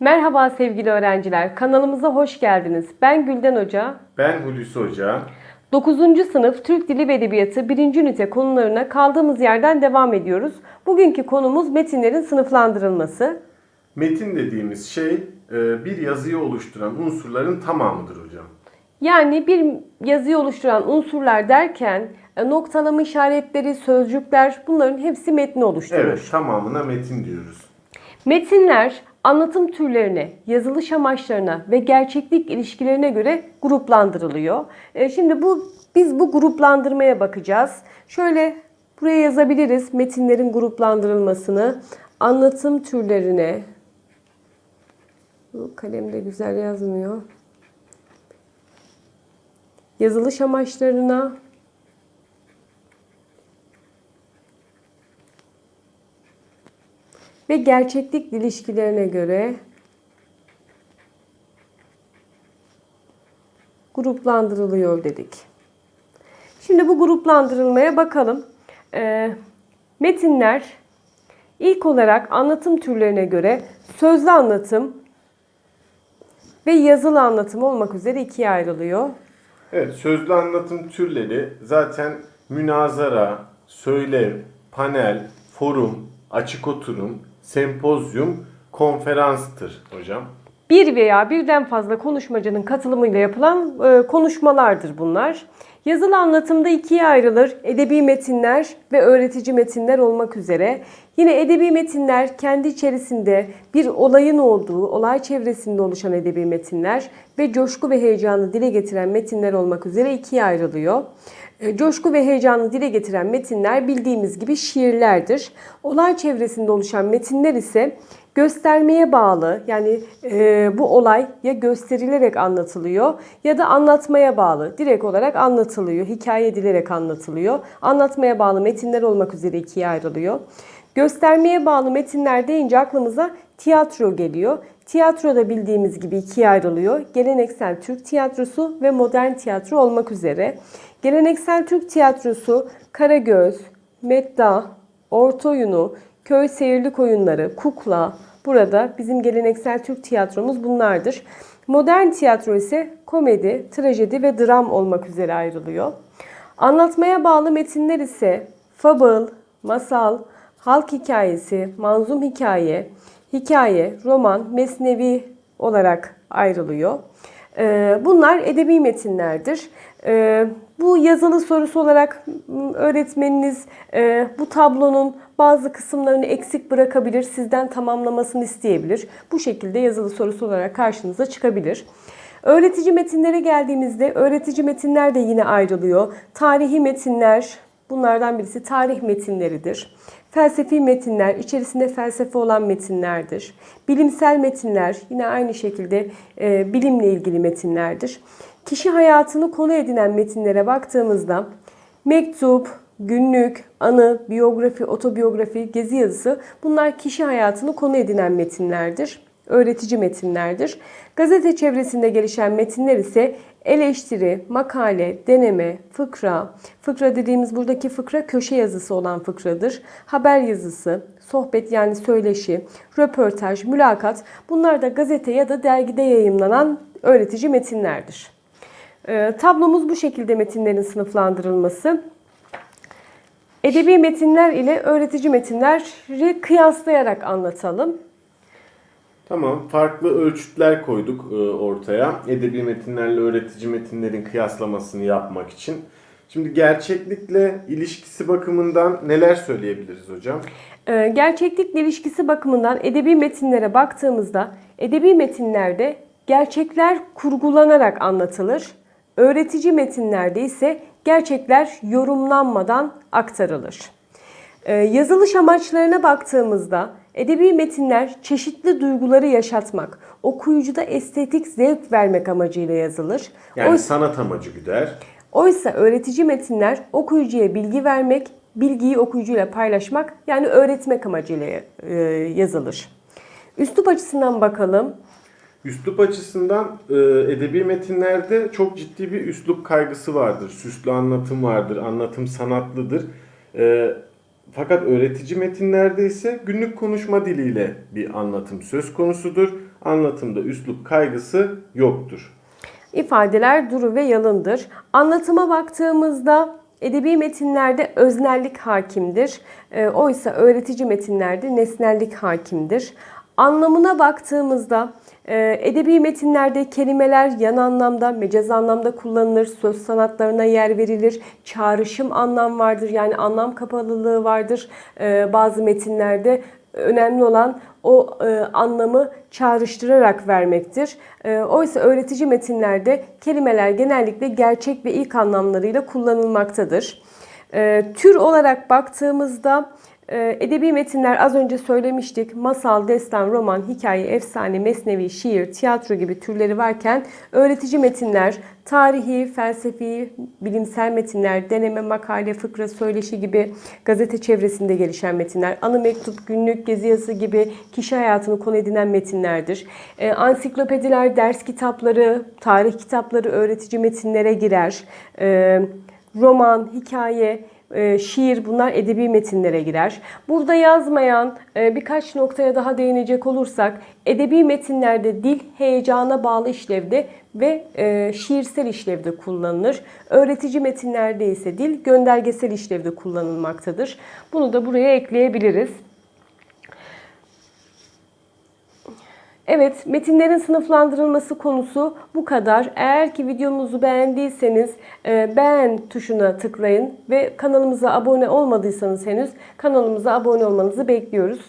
Merhaba sevgili öğrenciler. Kanalımıza hoş geldiniz. Ben Gülden Hoca. Ben Hulusi Hoca. 9. sınıf Türk Dili ve Edebiyatı 1. ünite konularına kaldığımız yerden devam ediyoruz. Bugünkü konumuz metinlerin sınıflandırılması. Metin dediğimiz şey e, bir yazıyı oluşturan unsurların tamamıdır hocam. Yani bir yazıyı oluşturan unsurlar derken e, noktalama işaretleri, sözcükler bunların hepsi metni oluşturur. Evet, tamamına metin diyoruz. Metinler anlatım türlerine, yazılış amaçlarına ve gerçeklik ilişkilerine göre gruplandırılıyor. E, Şimdi bu biz bu gruplandırmaya bakacağız. Şöyle buraya yazabiliriz metinlerin gruplandırılmasını. Anlatım türlerine Bu kalem de güzel yazmıyor. Yazılış amaçlarına ve gerçeklik ilişkilerine göre gruplandırılıyor dedik. Şimdi bu gruplandırılmaya bakalım. Ee, metinler ilk olarak anlatım türlerine göre sözlü anlatım ve yazılı anlatım olmak üzere ikiye ayrılıyor. Evet, sözlü anlatım türleri zaten münazara, söylev, panel, forum, açık oturum, sempozyum, konferanstır hocam. Bir veya birden fazla konuşmacının katılımıyla yapılan e, konuşmalardır bunlar. Yazılı anlatımda ikiye ayrılır. Edebi metinler ve öğretici metinler olmak üzere. Yine edebi metinler kendi içerisinde bir olayın olduğu, olay çevresinde oluşan edebi metinler ve coşku ve heyecanı dile getiren metinler olmak üzere ikiye ayrılıyor. E, Coşku ve heyecanı dile getiren metinler bildiğimiz gibi şiirlerdir. Olay çevresinde oluşan metinler ise göstermeye bağlı. Yani e, bu olay ya gösterilerek anlatılıyor ya da anlatmaya bağlı. Direkt olarak anlatılıyor hikaye edilerek anlatılıyor. Anlatmaya bağlı metinler olmak üzere ikiye ayrılıyor. Göstermeye bağlı metinler deyince aklımıza tiyatro geliyor tiyatro da bildiğimiz gibi ikiye ayrılıyor geleneksel Türk tiyatrosu ve modern tiyatro olmak üzere geleneksel Türk tiyatrosu Karagöz Medda Orta oyunu, köy seyirlik oyunları, kukla, burada bizim geleneksel Türk tiyatromuz bunlardır. Modern tiyatro ise komedi, trajedi ve dram olmak üzere ayrılıyor. Anlatmaya bağlı metinler ise fable, masal, halk hikayesi, manzum hikaye, hikaye, roman, mesnevi olarak ayrılıyor. Ee, Bunlar edebi metinlerdir. Ee, Bu yazılı sorusu olarak öğretmeniniz e, bu tablonun bazı kısımlarını eksik bırakabilir, sizden tamamlamasını isteyebilir. Bu şekilde yazılı sorusu olarak karşınıza çıkabilir. Öğretici metinlere geldiğimizde öğretici metinler de yine ayrılıyor. Tarihi metinler, bunlardan birisi tarih metinleridir. Felsefi metinler, içerisinde felsefe olan metinlerdir. Bilimsel metinler, yine aynı şekilde e, bilimle ilgili metinlerdir. Kişi hayatını konu edinen metinlere baktığımızda mektup, günlük, anı, biyografi, otobiyografi, gezi yazısı bunlar kişi hayatını konu edinen metinlerdir. Öğretici metinlerdir. Gazete çevresinde gelişen metinler ise eleştiri, makale, deneme, fıkra, fıkra dediğimiz buradaki fıkra köşe yazısı olan fıkradır. Haber yazısı, sohbet yani söyleşi, röportaj, mülakat bunlar da gazete ya da dergide yayımlanan öğretici metinlerdir. Ee, tablomuz bu şekilde metinlerin sınıflandırılması. Edebi metinler ile öğretici metinleri kıyaslayarak anlatalım. Tamam, farklı ölçütler koyduk e, ortaya. Edebi metinlerle öğretici metinlerin kıyaslamasını yapmak için. Şimdi gerçeklikle ilişkisi bakımından neler söyleyebiliriz hocam? Ee, Gerçeklikle ilişkisi bakımından edebi metinlere baktığımızda edebi metinlerde gerçekler kurgulanarak anlatılır. Öğretici metinlerde ise gerçekler yorumlanmadan aktarılır. Ee, Yazılış amaçlarına baktığımızda edebi metinler çeşitli duyguları yaşatmak, okuyucuda estetik zevk vermek amacıyla yazılır. Yani Oysa- sanat amacı güder. Oysa öğretici metinler okuyucuya bilgi vermek, bilgiyi okuyucuyla paylaşmak yani öğretmek amacıyla e, yazılır. Üslup açısından bakalım. Üslup açısından e, edebi metinlerde çok ciddi bir üslup kaygısı vardır. Süslü anlatım vardır, anlatım sanatlıdır. E, fakat öğretici metinlerde ise günlük konuşma diliyle bir anlatım söz konusudur. anlatımda üslup kaygısı yoktur. İfadeler duru ve yalındır. Anlatıma baktığımızda edebi metinlerde öznellik hakimdir. E, oysa öğretici metinlerde nesnellik hakimdir. Anlamına baktığımızda edebi metinlerde kelimeler yan anlamda, mecaz anlamda kullanılır, söz sanatlarına yer verilir, çağrışım anlam vardır yani anlam kapalılığı vardır e, bazı metinlerde. Önemli olan o e, anlamı çağrıştırarak vermektir. E, oysa öğretici metinlerde kelimeler genellikle gerçek ve ilk anlamlarıyla kullanılmaktadır. Tür olarak baktığımızda edebi metinler az önce söylemiştik. Masal, destan, roman, hikaye, efsane, mesnevi, şiir, tiyatro gibi türleri varken öğretici metinler tarihi, felsefi, bilimsel metinler, deneme, makale, fıkra, söyleşi gibi gazete çevresinde gelişen metinler, anı mektup, günlük, gezi yazısı gibi kişi hayatını konu edinen metinlerdir. E, ansiklopediler, ders kitapları, tarih kitapları öğretici metinlere girer. E, roman, hikaye, e, şiir bunlar edebi metinlere girer. Burada yazmayan e, birkaç noktaya daha değinecek olursak edebi metinlerde dil heyecana bağlı işlevde ve e, şiirsel işlevde kullanılır. Öğretici metinlerde ise dil göndergesel işlevde kullanılmaktadır. Bunu da buraya ekleyebiliriz. Evet, metinlerin sınıflandırılması konusu bu kadar. Eğer ki videomuzu beğendiyseniz e, beğen tuşuna tıklayın ve kanalımıza abone olmadıysanız henüz kanalımıza abone olmanızı bekliyoruz.